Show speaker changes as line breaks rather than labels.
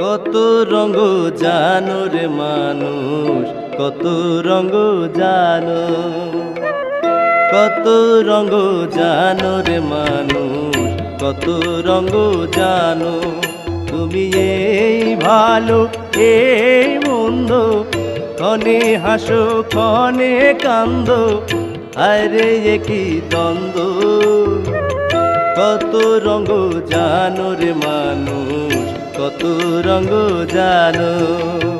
কত রঙ জানো রে মানুষ, কত রঙ জানো। কত রঙ জানো রে মানুষ, কত রঙ জানো। তুমি এই ভালো, এই মন্দ, ক্ষণে হাসো, ক্ষণে কান্দ, আরে কি দ্বন্দ্ব। কত রঙ জানো রে মানুষ, কত রঙ্গ জানো।